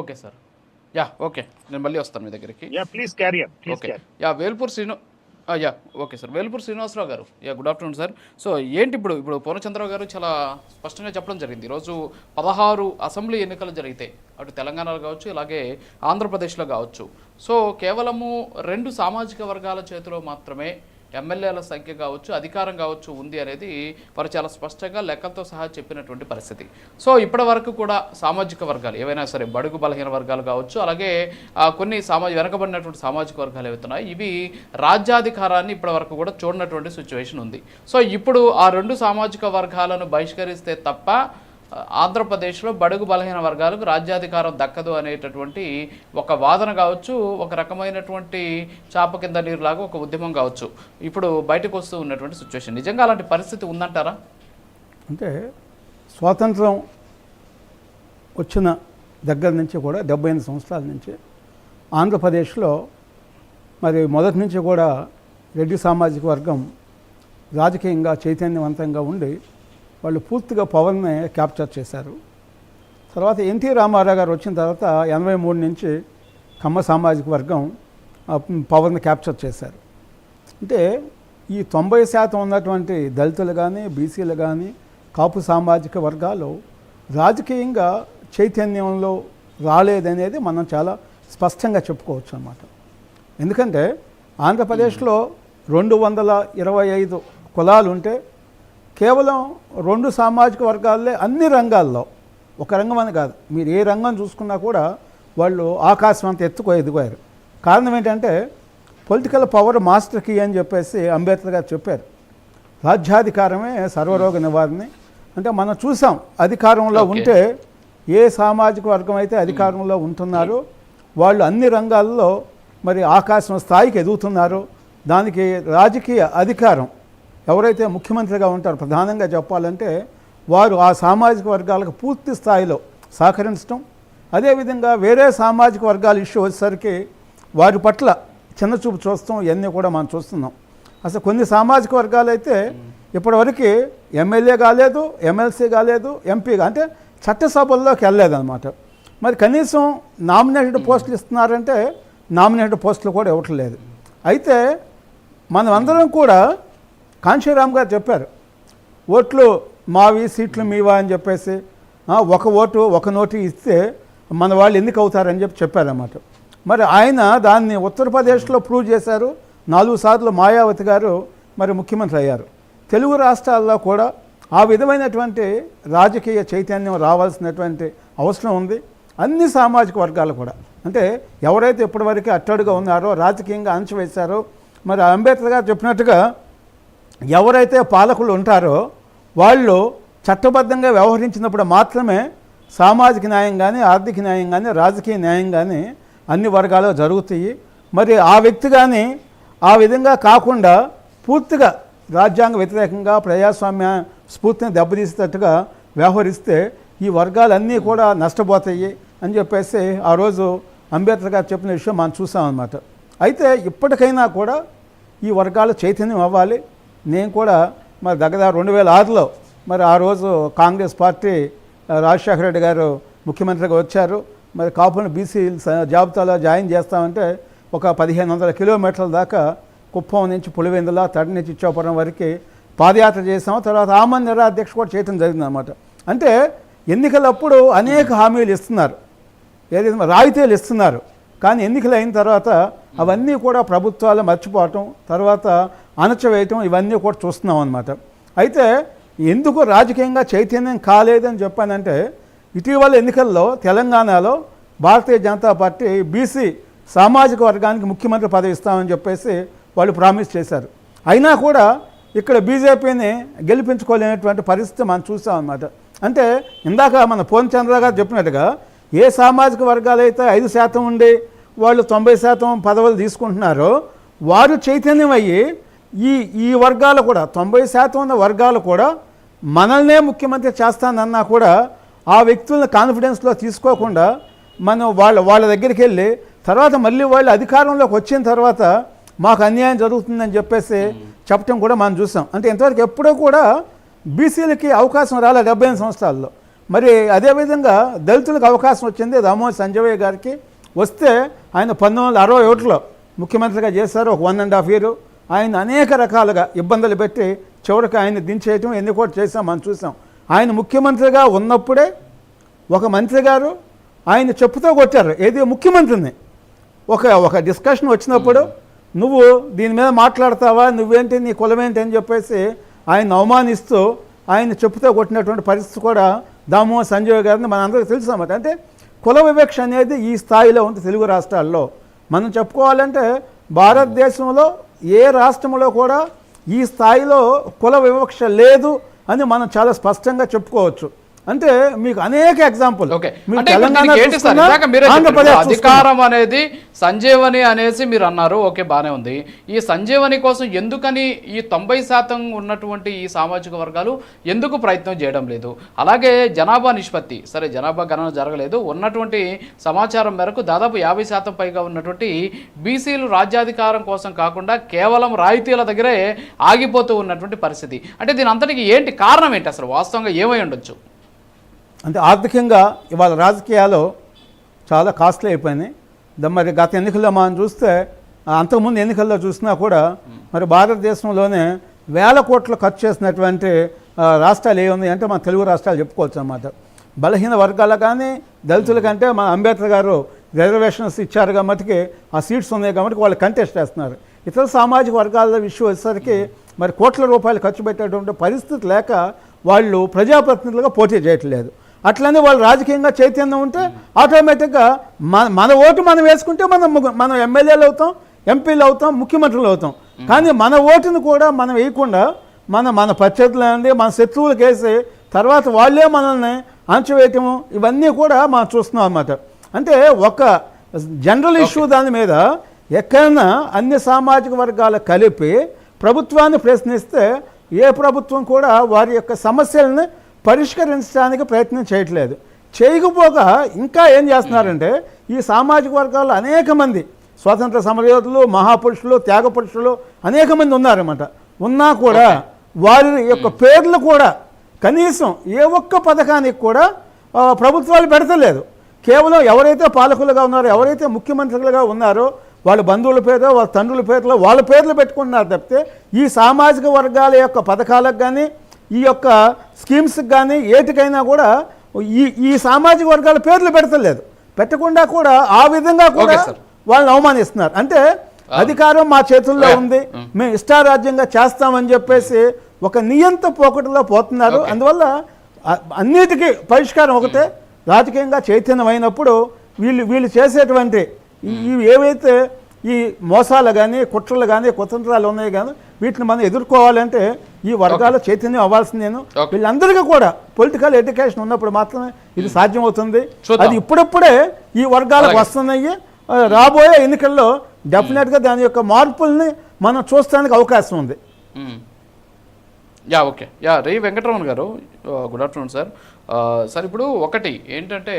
Okay sir yeah okay నేను మళ్ళీ వస్తాను మీ దగ్గరికి. Carry on. Please okay. Yeah Velpur Srinu yeah okay sir Velpur Srinivasa Rao గారు. Yeah good afternoon sir so ఏంటి ఇప్పుడు ఇప్పుడు పూర్ణచంద్రరావు గారు చాలా స్పష్టంగా చెప్పడం జరిగింది. ఈరోజు పదహారు అసెంబ్లీ ఎన్నికలు జరిగితాయి అటు తెలంగాణలో కావచ్చు ఇలాగే ఆంధ్రప్రదేశ్లో కావచ్చు. సో కేవలము రెండు సామాజిక వర్గాల చేతిలో మాత్రమే ఎమ్మెల్యేల సంఖ్య కావచ్చు అధికారం కావచ్చు ఉంది అనేది వారు చాలా స్పష్టంగా లెక్కలతో సహా చెప్పినటువంటి పరిస్థితి. సో ఇప్పటి వరకు కూడా సామాజిక వర్గాలు ఏవైనా సరే బడుగు బలహీన వర్గాలు కావచ్చు అలాగే కొన్ని సామాజిక వెనకబడినటువంటి సామాజిక వర్గాలు ఏవైతున్నాయి ఇవి రాజ్యాధికారాన్ని ఇప్పటి వరకు కూడా చూడనటువంటి సిచ్యువేషన్ ఉంది. సో ఇప్పుడు ఆ రెండు సామాజిక వర్గాలను బహిష్కరిస్తే తప్ప ఆంధ్రప్రదేశ్లో బడుగు బలహీన వర్గాలకు రాజ్యాధికారం దక్కదు అనేటటువంటి ఒక వాదన కావచ్చు ఒక రకమైనటువంటి చాప కింద నీరులాగా ఒక ఉద్యమం కావచ్చు. ఇప్పుడు బయటకు వస్తూ ఉన్నటువంటి సిచ్యువేషన్ నిజంగా అలాంటి పరిస్థితి ఉందంటారా? అంటే స్వాతంత్రం వచ్చిన దగ్గర నుంచి కూడా డెబ్బై ఎనిమిది సంవత్సరాల నుంచి ఆంధ్రప్రదేశ్లో మరి మొదటి నుంచి కూడా రెడ్డి సామాజిక వర్గం రాజకీయంగా చైతన్యవంతంగా ఉండి వాళ్ళు పూర్తిగా పవర్ని క్యాప్చర్ చేశారు. తర్వాత ఎన్టీ రామారావు గారు వచ్చిన తర్వాత ఎనభై మూడు నుంచి కమ్మ సామాజిక వర్గం పవర్ని క్యాప్చర్ చేశారు. అంటే ఈ తొంభై శాతం ఉన్నటువంటి దళితులు కానీ బీసీలు కానీ కాపు సామాజిక వర్గాలు రాజకీయంగా చైతన్యంలో రాలేదనేది మనం చాలా స్పష్టంగా చెప్పుకోవచ్చు అన్నమాట. ఎందుకంటే ఆంధ్రప్రదేశ్లో రెండు వందల ఇరవై ఐదు కులాలు ఉంటే కేవలం రెండు సామాజిక వర్గాలే అన్ని రంగాల్లో. ఒక రంగం అని కాదు. మీరు ఏ రంగం చూసుకున్నా కూడా వాళ్ళు ఆకాశం అంత ఎత్తుకో ఎదిగారు కారణం ఏంటంటే పొలిటికల్ పవర్ మాస్టర్ కీ అని చెప్పేసి అంబేద్కర్ గారు చెప్పారు. రాజ్యాధికారమే సర్వరోగ నివారణ. అంటే మనం చూసాం అధికారంలో. ఉంటే ఏ సామాజిక వర్గం అయితే అధికారంలో ఉంటున్నారో వాళ్ళు అన్ని రంగాల్లో మరి ఆకాశం స్థాయికి ఎదుగుతున్నారు. దానికి రాజకీయ అధికారం ఎవరైతే ముఖ్యమంత్రిగా ఉంటారో ప్రధానంగా చెప్పాలంటే వారు ఆ సామాజిక వర్గాలకు పూర్తి స్థాయిలో సహకరించడం అదేవిధంగా వేరే సామాజిక వర్గాల ఇష్యూ వచ్చేసరికి వారి పట్ల చిన్నచూపు చూస్తాం ఇవన్నీ కూడా మనం చూస్తున్నాం. అసలు కొన్ని సామాజిక వర్గాలు అయితే ఇప్పటివరకు ఎమ్మెల్యే కాలేదు ఎమ్మెల్సీ కాలేదు ఎంపీగా అంటే చట్టసభల్లోకి వెళ్ళలేదన్నమాట. మరి కనీసం నామినేటెడ్ పోస్టులు ఇస్తున్నారంటే నామినేటెడ్ పోస్టులు కూడా ఇవ్వట్లేదు. అయితే మనం అందరం కూడా కాంశీరామ్ గారు చెప్పారు ఓట్లు మావి సీట్లు మీవా అని చెప్పేసి ఒక ఓటు ఒక నోటు ఇస్తే మన వాళ్ళు ఎందుకు అవుతారని చెప్పి చెప్పారన్నమాట. మరి ఆయన దాన్ని ఉత్తరప్రదేశ్లో ప్రూవ్ చేశారు నాలుగు సార్లు మాయావతి గారు మరి ముఖ్యమంత్రి అయ్యారు. తెలుగు రాష్ట్రాల్లో కూడా ఆ విధమైనటువంటి రాజకీయ చైతన్యం రావాల్సినటువంటి అవసరం ఉంది. అన్ని సామాజిక వర్గాలు కూడా. అంటే ఎవరైతే ఇప్పటివరకు అట్టడుగా ఉన్నారో రాజకీయంగా అణచివేశారో మరి అంబేద్కర్ గారు చెప్పినట్టుగా ఎవరైతే పాలకులు ఉంటారో వాళ్ళు చట్టబద్ధంగా వ్యవహరించినప్పుడు మాత్రమే సామాజిక న్యాయం కానీ ఆర్థిక న్యాయం కానీ రాజకీయ న్యాయం కానీ అన్ని వర్గాలు జరుగుతాయి. మరి ఆ వ్యక్తి కానీ ఆ విధంగా కాకుండా పూర్తిగా రాజ్యాంగ వ్యతిరేకంగా ప్రజాస్వామ్య స్ఫూర్తిని దెబ్బతీసేటట్టుగా వ్యవహరిస్తే ఈ వర్గాలన్నీ కూడా నష్టపోతాయి అని చెప్పేసి ఆ రోజు అంబేద్కర్ గారు చెప్పిన విషయం మనం చూసామన్నమాట అయితే ఇప్పటికైనా కూడా ఈ వర్గాలు చైతన్యం అవ్వాలి. నేను కూడా మరి దగ్గర రెండు వేల ఆరులో మరి ఆ రోజు కాంగ్రెస్ పార్టీ రాజశేఖర రెడ్డి గారు ముఖ్యమంత్రిగా వచ్చారు. మరి కాపులను బీసీ స- జాబితాలో జాయిన్ చేస్తామంటే ఒక పదిహేను వందల కిలోమీటర్ల దాకా కుప్పం నుంచి పులివెందుల తడి నుంచి ఇచ్చాపురం వరకు పాదయాత్ర చేసాము. తర్వాత ఆమన్ నిరాధ్యక్ష కూడా చేయటం జరిగిందన్నమాట. అంటే ఎన్నికలప్పుడు అనేక హామీలు ఇస్తున్నారు. ఏదైతే రాయితీలు ఇస్తున్నారు. కానీ ఎన్నికలు అయిన తర్వాత అవన్నీ కూడా ప్రభుత్వాలు మర్చిపోవటం తర్వాత అణచివేయటం ఇవన్నీ కూడా చూస్తున్నాం అనమాట అయితే ఎందుకు రాజకీయంగా చైతన్యం కాలేదని చెప్పానంటే ఇటీవల ఎన్నికల్లో తెలంగాణలో భారతీయ జనతా పార్టీ బీసీ సామాజిక వర్గానికి ముఖ్యమంత్రి పదవి ఇస్తామని చెప్పేసి వాళ్ళు ప్రామిస్ చేశారు. అయినా కూడా ఇక్కడ బీజేపీని గెలిపించుకోలేనటువంటి పరిస్థితి మనం చూసామన్నమాట అంటే ఇందాక మన పూర్ణ చంద్ర గారు చెప్పినట్టుగా ఏ సామాజిక వర్గాలు అయితే ఐదు శాతం ఉండి వాళ్ళు తొంభై శాతం పదవులు తీసుకుంటున్నారో వారు చైతన్యం అయ్యి ఈ ఈ వర్గాలు కూడా తొంభై శాతం ఉన్న వర్గాలు కూడా మనల్నే ముఖ్యమంత్రి చేస్తానన్నా కూడా ఆ వ్యక్తులను కాన్ఫిడెన్స్లో తీసుకోకుండా మనం వాళ్ళ వాళ్ళ దగ్గరికి వెళ్ళి తర్వాత మళ్ళీ వాళ్ళు అధికారంలోకి వచ్చిన తర్వాత మాకు అన్యాయం జరుగుతుందని చెప్పేసి చెప్పటం కూడా మనం చూసాం. అంటే ఇంతవరకు ఎప్పుడూ కూడా బీసీలకి అవకాశం రాలే డెబ్బై ఎనిమిది సంవత్సరాల్లో. మరి అదేవిధంగా దళితులకు అవకాశం వచ్చింది రామోహన్ సంజయ్ గారికి. వస్తే ఆయన పంతొమ్మిది వందల అరవై ఒకటిలో ముఖ్యమంత్రిగా చేశారు ఒక వన్ అండ్ హాఫ్ ఇయర్ ఆయన అనేక రకాలుగా ఇబ్బందులు పెట్టి చివరికి ఆయన దించేయటం ఎన్ని కూడా చేసాం మనం చూసాం. ఆయన ముఖ్యమంత్రిగా ఉన్నప్పుడే ఒక మంత్రి గారు ఆయన చెప్పుతో కొట్టారు. ఏది? ముఖ్యమంత్రిని. ఒక ఒక డిస్కషన్ వచ్చినప్పుడు నువ్వు దీని మీద మాట్లాడతావా? నువ్వేంటి? నీ కులమేంటి అని చెప్పేసి ఆయన అవమానిస్తూ ఆయన చెప్పుతో కొట్టినటువంటి పరిస్థితి కూడా దామో సంజయ్ గారిని మన అందరికీ తెలుసు అన్నమాట. అంటే కుల వివక్ష అనేది ఈ స్థాయిలో ఉంది తెలుగు రాష్ట్రాల్లో. మనం చెప్పుకోవాలంటే భారతదేశంలో ఏ రాష్ట్రంలో కూడా ఈ స్థాయిలో కుల వివక్ష లేదు అని మనం చాలా స్పష్టంగా చెప్పుకోవచ్చు. అంటే మీకు అనేక ఎగ్జాంపుల్. అధికారం అనేది సంజీవని అనేసి మీరు అన్నారు. ఓకే బానే ఉంది. ఈ సంజీవని కోసం ఎందుకని ఈ తొంభై శాతం ఉన్నటువంటి ఈ సామాజిక వర్గాలు ఎందుకు ప్రయత్నం చేయడం లేదు? అలాగే జనాభా నిష్పత్తి. సరే జనాభా గణన జరగలేదు. ఉన్నటువంటి సమాచారం మేరకు దాదాపు యాభై శాతం పైగా ఉన్నటువంటి బీసీలు రాజ్యాధికారం కోసం కాకుండా కేవలం రాయితీల దగ్గరే ఆగిపోతూ ఉన్నటువంటి పరిస్థితి. అంటే దీని అంతటికి ఏంటి కారణం ఏంటి అసలు? వాస్తవంగా ఏమై ఉండొచ్చు? అంటే ఆర్థికంగా ఇవాళ రాజకీయాలు చాలా కాస్ట్లీ అయిపోయినాయి దమ్ మరి గత ఎన్నికల్లో మనం చూస్తే అంతకుముందు ఎన్నికల్లో చూసినా కూడా మరి భారతదేశంలోనే వేల కోట్లు ఖర్చు చేసినటువంటి రాష్ట్రాలు ఏ ఉన్నాయి అంటే మన తెలుగు రాష్ట్రాలు చెప్పుకోవచ్చు అన్నమాట. బలహీన వర్గాల కానీ దళితుల కంటే మన అంబేద్కర్ గారు రిజర్వేషన్స్ ఇచ్చారు కాబట్టి ఆ సీట్స్ ఉన్నాయి కాబట్టి వాళ్ళు కంటెస్ట్ చేస్తున్నారు. ఇతర సామాజిక వర్గాల విషయం వచ్చేసరికి మరి కోట్ల రూపాయలు ఖర్చు పెట్టేటువంటి పరిస్థితి లేక వాళ్ళు ప్రజాప్రతినిధులుగా పోటీ చేయట్లేదు. అట్లనే వాళ్ళు రాజకీయంగా చైతన్యం ఉంటే ఆటోమేటిక్గా మన మన ఓటు మనం వేసుకుంటే మనం మనం ఎమ్మెల్యేలు అవుతాం ఎంపీలు అవుతాం ముఖ్యమంత్రులు అవుతాం. కానీ మన ఓటును కూడా మనం వేయకుండా మన మన ప్రత్యర్థులు అండి మన శత్రువులకు వేసి తర్వాత వాళ్ళే మనల్ని అణచివేయటము ఇవన్నీ కూడా మనం చూస్తున్నాం అన్నమాట. అంటే ఒక జనరల్ ఇష్యూ దాని మీద ఎక్కడైనా అన్ని సామాజిక వర్గాలు కలిపి ప్రభుత్వాన్ని ప్రశ్నిస్తే ఏ ప్రభుత్వం కూడా వారి యొక్క సమస్యలను పరిష్కరించడానికి ప్రయత్నం చేయట్లేదు. చేయకపోగా ఇంకా ఏం చేస్తున్నారంటే ఈ సామాజిక వర్గాల్లో అనేక మంది స్వాతంత్ర సమరయోధులు మహాపురుషులు త్యాగ పురుషులు అనేక మంది ఉన్నారన్నమాట. ఉన్నా కూడా వారి యొక్క పేర్లు కూడా కనీసం ఏ ఒక్క పథకానికి కూడా ప్రభుత్వాలు పెడతలేదు. కేవలం ఎవరైతే పాలకులుగా ఉన్నారో ఎవరైతే ముఖ్యమంత్రులుగా ఉన్నారో వాళ్ళ బంధువుల పేరు వాళ్ళ తండ్రుల పేర్లు వాళ్ళ పేర్లు పెట్టుకుంటున్నారు తప్పితే ఈ సామాజిక వర్గాల యొక్క పథకాలకు కానీ ఈ యొక్క స్కీమ్స్కి కానీ ఏటికైనా కూడా ఈ ఈ సామాజిక వర్గాల పేర్లు పెడతలేదు. పెట్టకుండా కూడా ఆ విధంగా కూడా. వాళ్ళని అవమానిస్తున్నారు. అంటే అధికారం మా చేతుల్లో. ఉంది. మేము ఇష్టారాజ్యంగా చేస్తామని చెప్పేసి ఒక నియంత పోకటిలో పోతున్నారు. అందువల్ల అన్నిటికీ పరిష్కారం ఒకటే. రాజకీయంగా చైతన్యం అయినప్పుడు వీళ్ళు వీళ్ళు చేసేటువంటి ఇవి ఏవైతే ఈ మోసాలు కానీ కుట్రలు కానీ కుతంత్రాలు ఉన్నాయి కానీ వీటిని మనం ఎదుర్కోవాలంటే ఈ వర్గాల చైతన్యం అవ్వాల్సింది నేను. Okay. వీళ్ళందరికీ కూడా పొలిటికల్ ఎడ్యుకేషన్ ఉన్నప్పుడు మాత్రమే ఇది సాధ్యమవుతుంది. అది ఇప్పుడప్పుడే ఈ వర్గాలకు. వస్తున్నాయి. రాబోయే ఎన్నికల్లో డెఫినెట్గా దాని యొక్క మార్పుల్ని మనం చూస్తానికి అవకాశం ఉంది. Yeah okay. యా రే వెంకటరమణ గారు గుడ్ ఆఫ్టర్నూన్ సార్. సార్ ఇప్పుడు ఒకటి ఏంటంటే